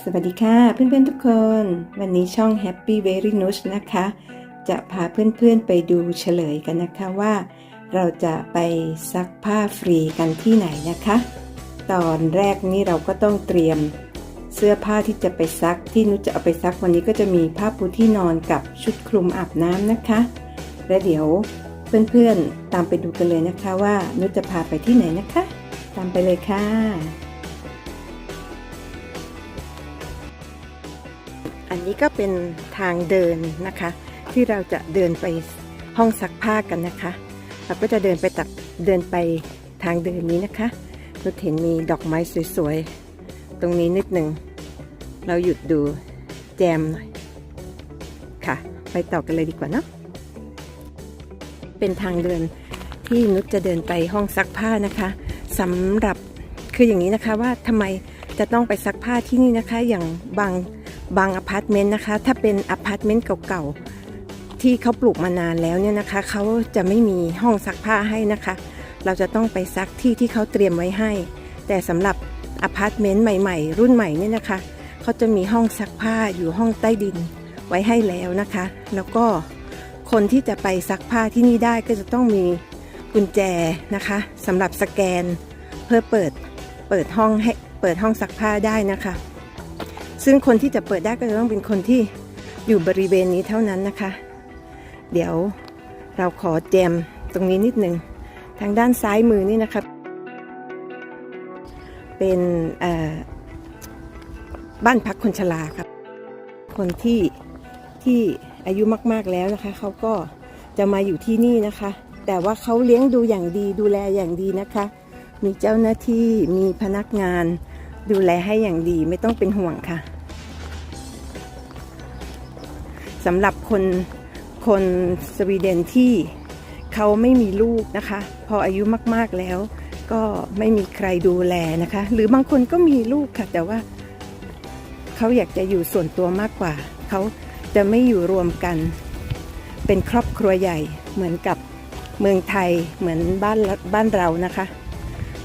สวัสดีค่ะเพื่อนๆทุกคน วันนี้ช่อง Happy Very n u s นะคะ จะพาเพื่อนๆไปดูเฉลยกันนะคะว่า เราจะไปซักผ้าฟรีกันที่ไหนนะคะ ตอนแรกนี้เราก็ต้องเตรียมเสื้อผ้าที่จะไปซักที่นุชจะเอาไปซักวันนี้ก็จะมีผ้าปูที่นอนกับชุดคลุมอาบน้ำนะคะ และเดี๋ยวเพื่อนๆตามไปดูกันเลยนะคะว่านุชจะพาไปที่ไหนนะคะ ตามไปเลยค่ะ นี้ก็เป็นทางเดินนะคะ ที่เราจะเดินไปห้องซักผ้ากันนะคะ เราก็จะเดินไปตักเดินไปทางเดินนี้นะคะเราเห็นมีดอกไม้สวยๆ ตรงนี้นิดหนึ่ง เราหยุดดูแจมหน่อยค่ะ ไปต่อกันเลยดีกว่านะเป็นทางเดินที่นุชจะเดินไปห้องซักผ้านะคะสำหรับคืออย่างนี้นะคะว่าทำไมจะต้องไปซักผ้าที่นี่นะคะ อย่างบาง บางอพาร์ตเมนต์นะคะ ถ้าเป็นอพาร์ตเมนต์เก่าๆ ที่เขาปลูกมานานแล้วเนี่ยนะคะ เขาจะไม่มีห้องซักผ้าให้นะคะ เราจะต้องไปซักที่ที่เขาเตรียมไว้ให้ แต่สำหรับอพาร์ตเมนต์ใหม่ๆ รุ่นใหม่เนี่ยนะคะ เขาจะมีห้องซักผ้าอยู่ห้องใต้ดินไว้ให้แล้วนะคะ แล้วก็คนที่จะไปซักผ้าที่นี่ได้ก็จะต้องมีกุญแจนะคะสำหรับสแกนเพื่อเปิดเปิดห้องให้เปิดห้องซักผ้าได้นะคะ ซึ่งคนที่จะเปิดได้ก็จะต้องเป็นคนที่อยู่บริเวณนี้เท่านั้นนะคะ เดี๋ยวเราขอแจมตรงนี้นิดหนึ่งทางด้านซ้ายมือนี่นะครับเป็นบ้านพักคนชราครับ คนที่ที่อายุมาก ๆแล้วนะคะเขาก็จะมาอยู่ที่นี่นะคะ แต่ว่าเขาเลี้ยงดูอย่างดีดูแลอย่างดีนะคะ มีเจ้าหน้าที่มีพนักงานดูแลให้อย่างดีไม่ต้องเป็นห่วงค่ะ สำหรับคนคนสวีเดนที่เขาไม่มีลูกนะคะ พออายุมากๆแล้ว ก็ไม่มีใครดูแลนะคะ หรือบางคนก็มีลูกค่ะ แต่ว่าเขาอยากจะอยู่ส่วนตัวมากกว่า เขาจะไม่อยู่รวมกัน เป็นครอบครัวใหญ่เหมือนกับเมืองไทยเหมือนบ้านบ้านเรานะคะ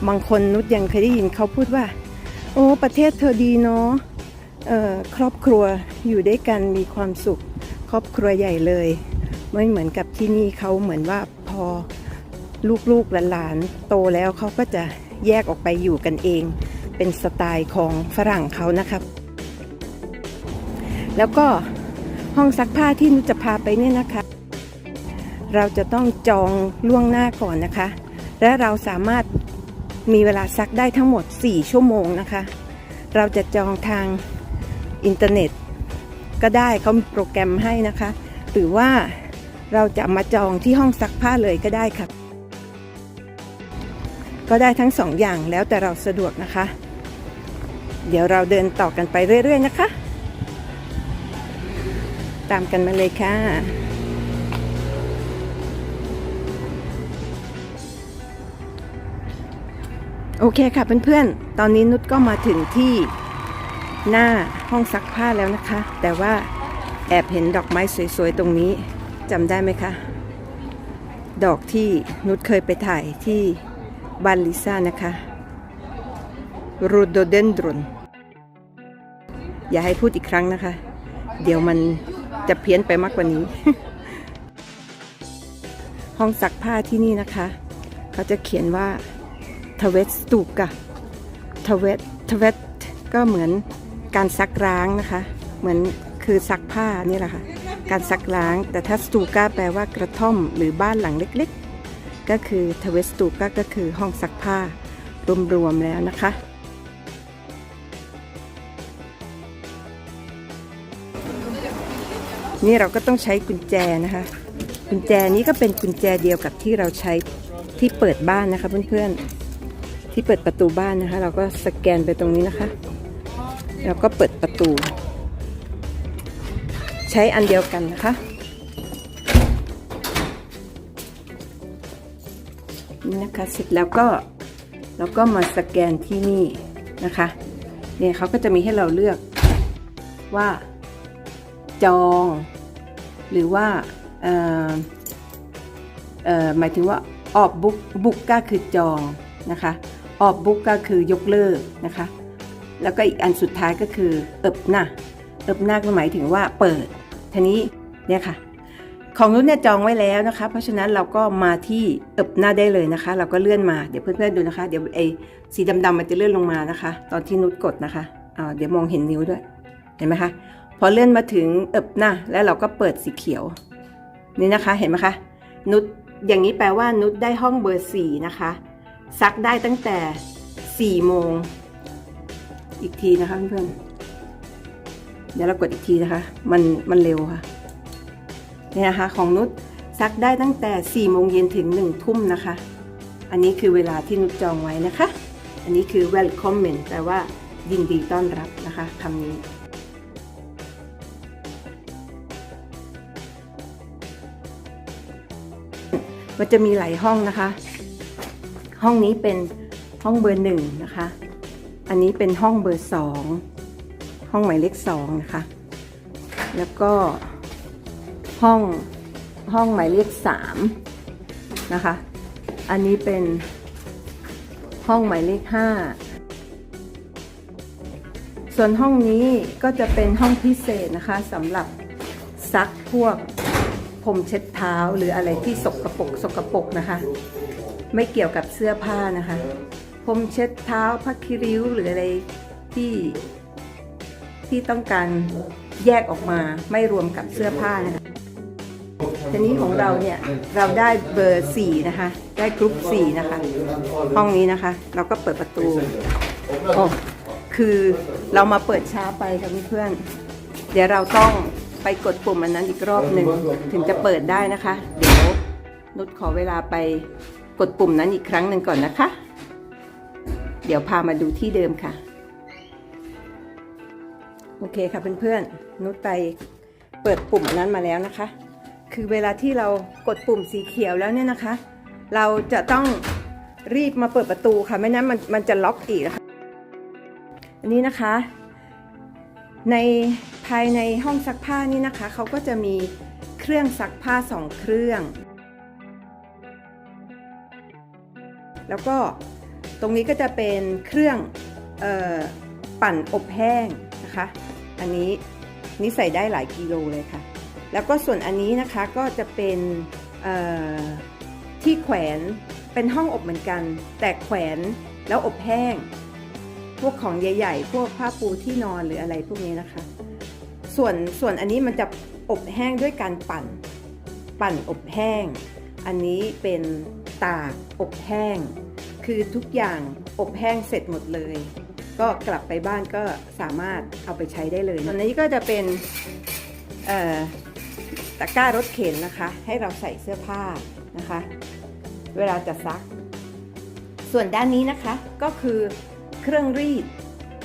บางคนนุชยังเคยได้ยินเขาพูดว่า โอ้ประเทศเธอดีเนาะครอบครัวอยู่ด้วยกันมีความสุข ครอบครัวใหญ่เลยไม่เหมือนกับที่นี่เขาเหมือนว่าพอลูกๆหลานๆโตแล้วเขาก็จะแยกออกไปอยู่กันเอง เป็นสไตล์ของฝรั่งเขานะครับ แล้วก็ห้องซักผ้าที่นุจะพาไปเนี่ยนะคะ เราจะต้องจองล่วงหน้าก่อนนะคะ และเราสามารถมีเวลาซักได้ทั้งหมด 4 ชั่วโมงนะคะ เราจะจองทางอินเทอร์เน็ต ก็ได้เขามีโปรแกรมให้นะคะ หรือว่าเราจะมาจองที่ห้องซักผ้าเลยก็ได้ค่ะ ก็ได้ทั้งสองอย่างแล้วแต่เราสะดวกนะคะ เดี๋ยวเราเดินต่อกันไปเรื่อย ๆ นะคะ ตามกันมาเลยค่ะโอเคค่ะเพื่อนๆ ตอนนี้นุชก็มาถึงที่ หน้าห้องซักผ้าแล้วนะคะ แต่ว่าแอบเห็นดอกไม้สวยๆ ตรงนี้จำได้ไหมคะ ดอกที่นุชเคยไปถ่ายที่บ้านลิซ่านะคะรูโดเดนดรนอย่าให้พูดอีกครั้งนะคะ เดี๋ยวมันจะเพี้ยนไปมากกว่านี้ ห้องซักผ้าที่นี่นะคะ เขาจะเขียนว่าทเวสตูกะทเวสทเวสก็เหมือน การซักล้างนะคะ เหมือนคือซักผ้านี่แหละค่ะ การซักล้าง แต่ถ้าสตูกาแปลว่ากระท่อมหรือบ้านหลังเล็กๆ ก็คือทเวสตูกาก็คือห้องซักผ้ารวมๆแล้วนะคะ นี่เราก็ต้องใช้กุญแจนะคะ กุญแจนี้ก็เป็นกุญแจเดียวกับที่เราใช้ที่เปิดบ้านนะคะเพื่อนๆที่เปิดประตูบ้านนะคะ เราก็สแกนไปตรงนี้นะคะ แล้วก็เปิดประตู ใช้อันเดียวกันนะคะ นี่นะคะเสร็จแล้วก็เราก็มาสแกนที่นี่นะคะเนี่ยเขาก็จะมีให้เราเลือกว่า จอง หรือว่าเออเออหมายถึงว่าออกบุ๊กบุ๊กก็คือจองนะคะออกบุ๊กก็คือยกเลิกนะคะ แล้วก็อีกอันสุดท้ายก็คือเอิบหน้าเอิบหน้าก็หมายถึงว่าเปิดทีนี้เนี่ยค่ะ ของนุชเนี่ยจองไว้แล้วนะคะ เพราะฉะนั้นเราก็มาที่เอิบหน้าได้เลยนะคะ เราก็เลื่อนมาเดี๋ยวเพื่อนๆดูนะคะ เดี๋ยวไอ้สีดำๆมันจะเลื่อนลงมานะคะ ตอนที่นุชกดนะคะเดี๋ยวมองเห็นนิ้วด้วยเห็นไหมคะพอเลื่อนมาถึงเอิบหน้าแล้วเราก็เปิดสีเขียว นี่นะคะเห็นไหมคะนุชอย่างนี้แปลว่านุชได้ห้องเบอร์สี่นะคะซักได้ตั้งแต่สี่โมง อีกทีนะคะเพื่อนๆเดี๋ยวเรากดอีกทีนะคะ มันมันเร็วค่ะนี่นะคะของนุชซักได้ตั้งแต่4โมงเย็นถึง1ทุ่มนะคะ อันนี้คือเวลาที่นุชจองไว้นะคะ อันนี้คือ welcome แปลว่ายินดีต้อนรับนะคะคำนี้มันจะมีหลายห้องนะคะ ห้องนี้เป็นห้องเบอร์หนึ่งนะคะ อันนี้เป็นห้องเบอร์สองห้องหมายเลขสองนะคะ แล้วก็ห้องห้องหมายเลขสามนะคะ อันนี้เป็นห้องหมายเลขห้าส่วนห้องนี้ก็จะเป็นห้องพิเศษนะคะสำหรับซักพวกพรมเช็ดเท้าหรืออะไรที่สกรปรกสกรปรกนะคะ ไม่เกี่ยวกับเสื้อผ้านะคะ พรมเช็ดเท้าผ้าคีริ้วหรืออะไรที่ที่ต้องการแยกออกมาไม่รวมกับเสื้อผ้านะคะทีนี้ของเราเนี่ยเราได้เบอร์ 4 นะคะ ได้กรุ๊ป 4 นะคะ ห้องนี้นะคะ เราก็เปิดประตูโอ้คือเรามาเปิดช้าไปค่ะเพื่อนเดี๋ยวเราต้องไปกดปุ่มอันนั้นอีกรอบหนึ่งถึงจะเปิดได้นะคะ เดี๋ยวนุชขอเวลาไปกดปุ่มนั้นอีกครั้งหนึ่งก่อนนะคะ เดี๋ยวพามาดูที่เดิมค่ะ โอเคค่ะเพื่อนๆนุชไปเปิดปุ่มนนั้นมาแล้วนะคะ คือเวลาที่เรากดปุ่มสีเขียวแล้วเนี่ยนะคะ เราจะต้องรีบมาเปิดประตูค่ะไม่นั้นมันมันจะล็อกอีกนะคะอันนี้นะคะ ในภายในห้องซักผ้านี่นะคะเขาก็จะมีเครื่องซักผ้าสองเครื่อง แล้วก็ ตรงนี้ก็จะเป็นเครื่องออปั่นอบแห้งนะคะ อันนี้นี่ใส่ได้หลายกิโลเลยค่ะ แล้วก็ส่วนอันนี้นะคะก็จะเป็นที่แขวนเป็นห้องอบเหมือนกัน แต่แขวนแล้วอบแห้ง พวกของใหญ่ ๆ พวกผ้าปูที่นอนหรืออะไรพวกนี้นะคะ ส่วนส่วนอันนี้มันจะอบแห้งด้วยการปั่น ปั่นอบแห้ง อันนี้เป็นตากอบแห้ง คือทุกอย่างอบแห้งเสร็จหมดเลย ก็กลับไปบ้านก็สามารถเอาไปใช้ได้เลยอันนี้ก็จะเป็นตะกร้ารถเข็นนะคะ ให้เราใส่เสื้อผ้านะคะ เวลาจะซัก ส่วนด้านนี้นะคะก็คือเครื่องรีด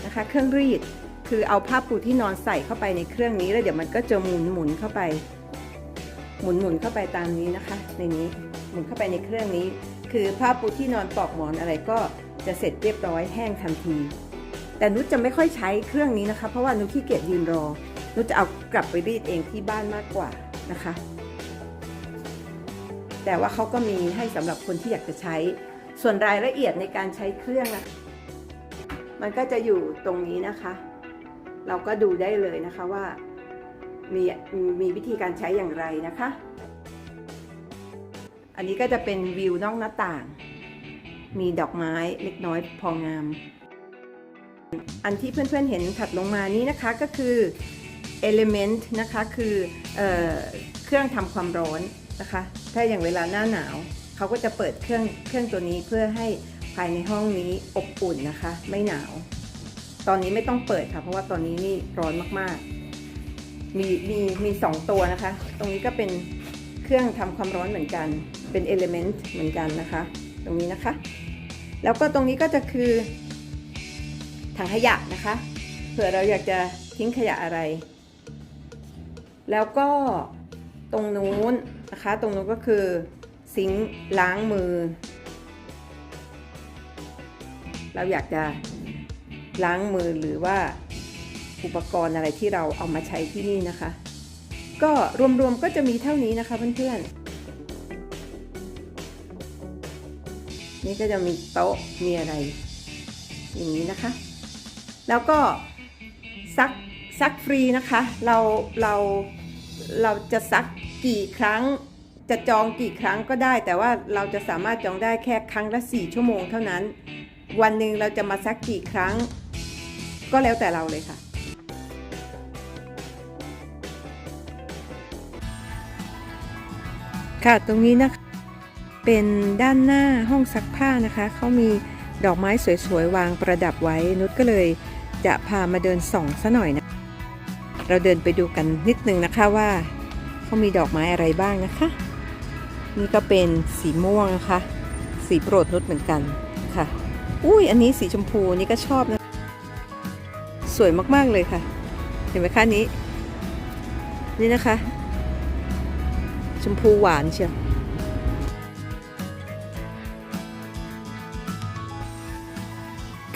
นะคะ เครื่องรีดคือเอาผ้าปูที่นอนใส่เข้าไปในเครื่องนี้แล้วเดี๋ยวมันก็จะหมุนหมุนเข้าไป หมุนหมุนเข้าไปตามนี้นะคะ ในนี้หมุนเข้าไปในเครื่องนี้ คือผ้าปูที่นอนปลอกหมอนอะไรก็จะเสร็จเรียบร้อยแห้งทันที แต่นุชจะไม่ค่อยใช้เครื่องนี้นะคะ เพราะว่านุชขี้เกียจยืนรอ นุชจะเอากลับไปรีดเองที่บ้านมากกว่านะคะ แต่ว่าเขาก็มีให้สำหรับคนที่อยากจะใช้ ส่วนรายละเอียดในการใช้เครื่องนะมันก็จะอยู่ตรงนี้นะคะ เราก็ดูได้เลยนะคะว่ามีมีวิธีการใช้อย่างไรนะคะ อันนี้ก็จะเป็นวิวนอกหน้าต่าง มีดอกไม้เล็กน้อยพองาม อันที่เพื่อนๆเห็นถัดลงมานี้นะคะก็คือ element นะคะคือเออเครื่องทำความร้อนนะคะ ถ้าอย่างเวลาหน้าหนาวเขาก็จะเปิดเครื่องเครื่องตัวนี้เพื่อให้ภายในห้องนี้อบอุ่นนะคะ ไม่หนาว ตอนนี้ไม่ต้องเปิดค่ะ เพราะว่าตอนนี้นี่ร้อนมากๆ มีมีมีสองตัวนะคะ ตรงนี้ก็เป็นเครื่องทำความร้อนเหมือนกัน เป็น element เหมือนกันนะคะ ตรงนี้นะคะ แล้วก็ตรงนี้ก็จะคือถังขยะนะคะ เผื่อเราอยากจะทิ้งขยะอะไร แล้วก็ตรงนู้นนะคะ ตรงนู้นก็คือซิงค์ล้างมือ เราอยากจะล้างมือหรือว่าอุปกรณ์อะไรที่เราเอามาใช้ที่นี่นะคะ ก็รวมๆก็จะมีเท่านี้นะคะเพื่อนๆ นี่ก็จะมีโต๊ะมีอะไร อย่างนี้นะคะ แล้วก็ซักซักฟรีนะคะ เราเราเราจะซักกี่ครั้งจะจองกี่ครั้งก็ได้ แต่ว่าเราจะสามารถจองได้แค่ครั้งละ 4 ชั่วโมงเท่านั้น วันหนึ่งเราจะมาซักกี่ครั้ง ก็แล้วแต่เราเลยค่ะค่ะตรงนี้นะคะ เป็นด้านหน้าห้องซักผ้านะคะเขามีดอกไม้สวยๆ วางประดับไว้นุชก็เลยจะพามาเดินส่องซะหน่อยนะ เราเดินไปดูกันนิดนึงนะคะว่าเขามีดอกไม้อะไรบ้างนะคะ นี่ก็เป็นสีม่วงนะคะ สีโปรดนุชเหมือนกันค่ะ อุ้ยอันนี้สีชมพูนี่ก็ชอบนะ สวยมากๆเลยค่ะ เห็นไหมคะนี้ นี่นะคะ ชมพูหวานเชียว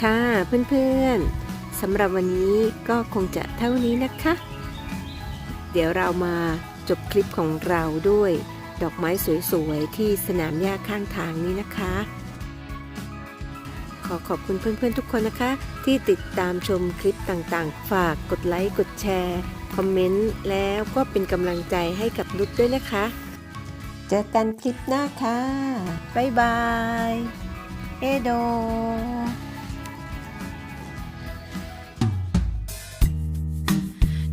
ค่ะเพื่อนๆสำหรับวันนี้ก็คงจะเท่านี้นะคะ เดี๋ยวเรามาจบคลิปของเราด้วย ดอกไม้สวยๆ ที่สนามหญ้าข้างทางนี้นะคะ ขอขอบคุณเพื่อนๆทุกคนนะคะ ที่ติดตามชมคลิปต่างๆ ฝากกดไลค์กดแชร์ คอมเมนต์แล้วก็เป็นกำลังใจให้กับนุชด้วยนะคะ เจอกันคลิปหน้าค่ะ บ๊ายบาย เอโด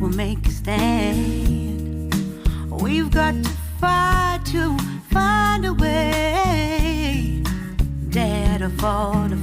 we'll make a stand. We've got to fight to find a way. To fall, to